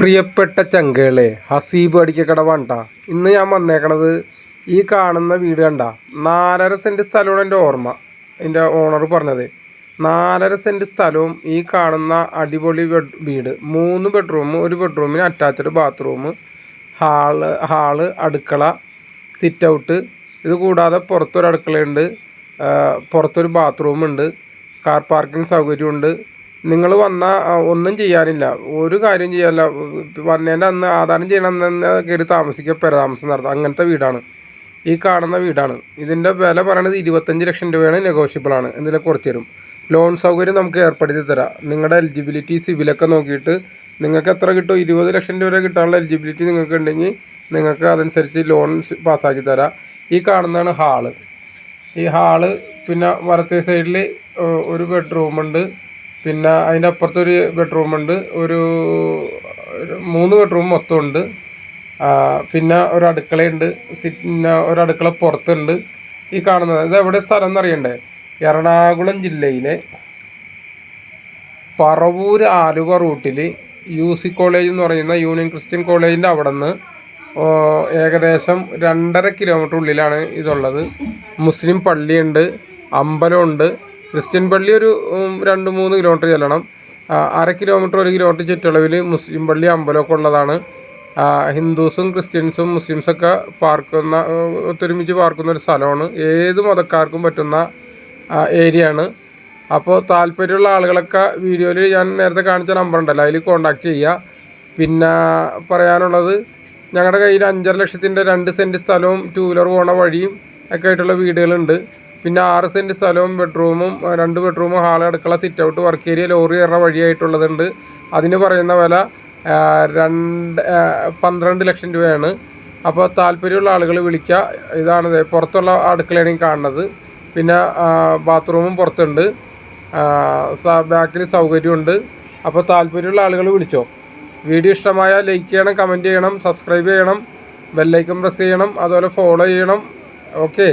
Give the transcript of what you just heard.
പ്രിയപ്പെട്ട ചങ്കകളെ ഹസീബ് അടിക്ക വേണ്ട ഇന്ന് ഞാൻ വന്നേക്കണത് ഈ കാണുന്ന വീട് കണ്ട. നാലര സെന്റ് സ്ഥലമാണ് എന്റെ ഓർമ്മ. എന്റെ ഓണർ പറഞ്ഞത്. നാലര സെന്റ് സ്ഥലവും ഈ കാണുന്ന അടിപൊളി ബെഡ് വീട്. മൂന്ന് ബെഡ്റൂം ഒരു ബെഡ്റൂമിന് അറ്റാച്ച്ഡ് ബാത്റൂം ഹാൾ ഹാൾ അടുക്കള സിറ്റ് ഔട്ട് ഇത് കൂടാതെ പുറത്തൊരു അടുക്കളയുണ്ട്. പുറത്തൊരു ബാത്റൂമുണ്ട്. കാർ പാർക്കിംഗ് സൗകര്യമുണ്ട് നിങ്ങൾ വന്നാൽ ഒന്നും ചെയ്യാനില്ല. ഒരു കാര്യം ചെയ്യാനില്ല. വന്നതിന്റെ അന്ന് ആധാരം ചെയ്യണം തന്നെ കയറി താമസിക്കുക പെരതാമസം നടത്തുക. അങ്ങനത്തെ വീടാണ്. ഈ കാണുന്ന വീടാണ്. ഇതിന്റെ വില പറയണത് ഇരുപത്തഞ്ച് ലക്ഷം രൂപയാണ് നെഗോഷ്യബിളാണ് എന്തെങ്കിലും കുറച്ച് തരും. ലോൺ സൗകര്യം നമുക്ക് ഏർപ്പെടുത്തി തരാം. നിങ്ങളുടെ എലിജിബിലിറ്റി സിവിലൊക്കെ നോക്കിയിട്ട് നിങ്ങൾക്ക് എത്ര കിട്ടും? ഇരുപത് ലക്ഷം രൂപ വരെ കിട്ടാനുള്ള എലിജിബിലിറ്റി നിങ്ങൾക്ക് ഉണ്ടെങ്കിൽ നിങ്ങൾക്ക് അതനുസരിച്ച് ലോൺ പാസ്സാക്കി തരാം. ഈ കാണുന്നതാണ് ഹാൾ. ഈ ഹാൾ പിന്നെ വലത്തേ സൈഡിൽ ഒരു ബെഡ്റൂമുണ്ട് പിന്നെ അതിന്റെ അപ്പുറത്തൊരു ബെഡ്റൂമുണ്ട് ഒരു ഒരു മൂന്ന് ബെഡ്റൂം മൊത്തമുണ്ട്. പിന്നെ ഒരു അടുക്കളയുണ്ട്. പിന്നെ ഒരു അടുക്കള പുറത്തുണ്ട്. ഈ കാണുന്നത് ഇത് എവിടെ സ്ഥലം എന്നറിയണ്ടേ? എറണാകുളം ജില്ലയിലെ പറവൂർ ആലുവ റൂട്ടിൽ യു സി കോളേജ് എന്ന് പറയുന്ന യൂണിയൻ ക്രിസ്ത്യൻ കോളേജിന്റെ അവിടെ നിന്ന് ഏകദേശം രണ്ടര കിലോമീറ്റർ ഉള്ളിലാണ് ഇതുള്ളത്. മുസ്ലിം പള്ളിയുണ്ട് അമ്പലമുണ്ട്. ക്രിസ്ത്യൻ പള്ളി ഒരു രണ്ട് മൂന്ന് കിലോമീറ്റർ ചെല്ലണം. അര കിലോമീറ്റർ ഒരു കിലോമീറ്റർ ചുറ്റളവിൽ മുസ്ലിം പള്ളി അമ്പലമൊക്കെ ഉള്ളതാണ്. ഹിന്ദുസും ക്രിസ്ത്യൻസും മുസ്ലിംസൊക്കെ പാർക്കുന്ന ഒത്തൊരുമിച്ച് പാർക്കുന്ന ഒരു സ്ഥലമാണ്. ഏത് മതക്കാർക്കും പറ്റുന്ന ഏരിയ ആണ് അപ്പോൾ താല്പര്യമുള്ള ആളുകളൊക്കെ വീഡിയോയിൽ ഞാൻ നേരത്തെ കാണിച്ച നമ്പർ ഉണ്ടല്ലോ അതിൽ കോണ്ടാക്ട് ചെയ്യുക. പിന്നെ പറയാനുള്ളത് ഞങ്ങളുടെ കയ്യിൽ അഞ്ചര ലക്ഷത്തിന്റെ രണ്ട് സെന്റ് സ്ഥലവും ടൂ വീലർ പോണ വഴിയും ഒക്കെ ആയിട്ടുള്ള വീടുകളുണ്ട്. പിന്നെ ആറ് സെന്റ് സ്ഥലവും ബെഡ്റൂമും രണ്ട് ബെഡ്റൂമും ഹാൾ അടുക്കള sit out work area lorry കയറുന്ന വഴിയായിട്ടുള്ളതുണ്ട്. അതിന് പറയുന്ന വില രണ്ട് പന്ത്രണ്ട് ലക്ഷം രൂപയാണ്. അപ്പോൾ താല്പര്യമുള്ള ആളുകൾ വിളിക്കുക ഇതാണ് പുറത്തുള്ള അടുക്കളയാണ് കാണുന്നത്. പിന്നെ ബാത്റൂമും പുറത്തുണ്ട്. ബാക്കിൽ സൗകര്യമുണ്ട്. അപ്പോൾ താല്പര്യമുള്ള ആളുകൾ വിളിച്ചോ. വീഡിയോ ഇഷ്ടമായ ലൈക്ക് ചെയ്യണം കമന്റ് ചെയ്യണം സബ്സ്ക്രൈബ് ചെയ്യണം ബെല്ലൈക്കൺ പ്രസ് ചെയ്യണം അതുപോലെ ഫോളോ ചെയ്യണം. ഓക്കെ